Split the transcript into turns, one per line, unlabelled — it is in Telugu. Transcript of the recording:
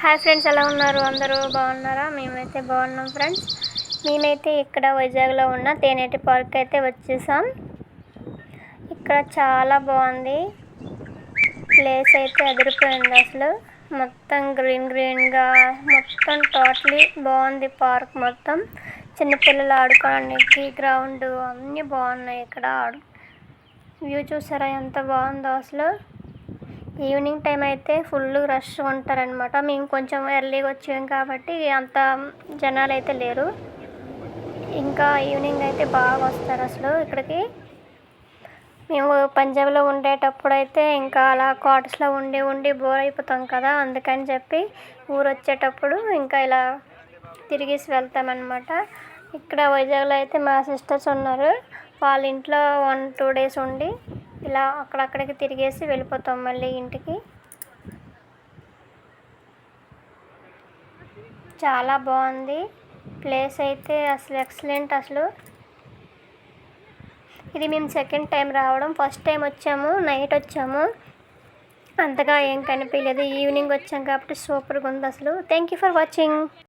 హాయ్ ఫ్రెండ్స్ ఎలా ఉన్నారు? అందరూ బాగున్నారా? మేమైతే బాగున్నాం ఫ్రెండ్స్ మేమైతే ఇక్కడ వైజాగ్లో ఉన్న తేనేటి పార్క్ అయితే వచ్చేసాం. ఇక్కడ చాలా బాగుంది. ప్లేస్ అయితే అదిరిపోయింది అసలు. మొత్తం గ్రీన్ గ్రీన్గా మొత్తం టోటలీ బాగుంది పార్క్ మొత్తం. చిన్నపిల్లలు ఆడుకోవడానికి గ్రౌండ్ అన్నీ బాగున్నాయి ఇక్కడ. ఆడు వ్యూ చూసారా ఎంత బాగుందో అసలు. ఈవినింగ్ టైం అయితే ఫుల్ రష్ ఉంటారనమాట మేము కొంచెం ఎర్లీగా వచ్చాం కాబట్టి అంత జనాలు అయితే లేరు. ఇంకా ఈవినింగ్ అయితే బాగా వస్తారు అసలు ఇక్కడికి. మేము పంజాబ్లో ఉండేటప్పుడు అయితే ఇంకా అలా క్వార్టర్స్లో ఉండి ఉండి బోర్ అయిపోతాం కదా అందుకని చెప్పి ఊరు వచ్చేటప్పుడు ఇంకా ఇలా తిరిగేసి వెళ్తామన్నమాట. ఇక్కడ వైజాగ్లో అయితే మా సిస్టర్స్ ఉన్నారు. వాళ్ళ ఇంట్లో వన్ టూ డేస్ ఉండి ఇలా అక్కడక్కడికి తిరిగేసి వెళ్ళిపోతాం మళ్ళీ ఇంటికి. చాలా బాగుంది. ప్లేస్ అయితే అసలు ఎక్సలెంట్ అసలు. ఇది మేము సెకండ్ టైం రావడం. ఫస్ట్ టైం వచ్చాము. నైట్ వచ్చాము. అంతగా ఏం కనిపించలేదు. ఈవినింగ్ వచ్చాం కాబట్టి సూపర్గా ఉంది అసలు. Thank you for watching